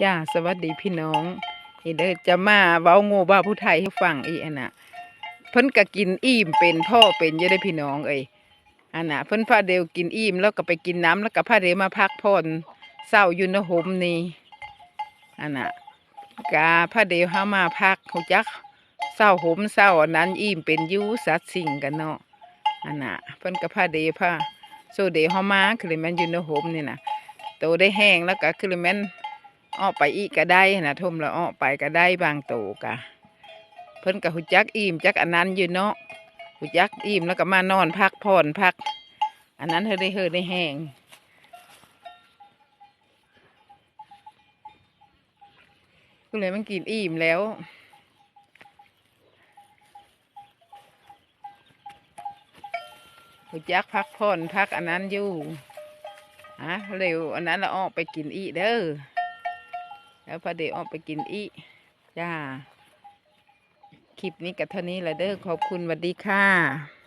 จ้าสวัสดีพี่น้องนี่เด้อจะมาเว้าโง่บ้าผู้ไทยให้ฟังอีอันน่ะเพิ่นก็กินอิ่มเป็นพ่อเป็นยู่ได้พี่น้องเอ้ยอันน่ะเพิ่นพาเดวกินอิ่มแล้วก็ไปกินน้ำแล้วก็พาเดวมาพักผ่อนเศร้าอยู่ในโฮมนี่อันน่ะกาพาเดวเฮามาพักเขาจักเศร้าโฮมเศร้าอันนั้นอิ่มเป็นยูสัตสิ่งกันเนาะอันน่ะเพิ่นก็พาเดวพาโซเดวเฮามาคือมันอยู่ในโฮมนี่น่ะโตได้แห้งแล้วก็คือมัน อ้อไปอีกก็ได้นะทุ่มแล้วออไปก็ได้บางโตกะ เพิ่นกับหุจักอิ่มจักอันนั้นอยู่เนาะหุจักอิ่มแล้วก็มานอนพักผ่อนพัก อันนั้นเธอได้เธอได้แห้งก็เลยมันกินอิ่มแล้วหุจักพักผ่อนพักอันนั้นอยู่อะเร็วอันนั้นเราออกไปกินอีเด้อ แล้วพอเดี๋ยวออกไปกินอีจ้า คลิปนี้กับเท่านี้แหละเด้อขอบคุณสวัสดีค่ะ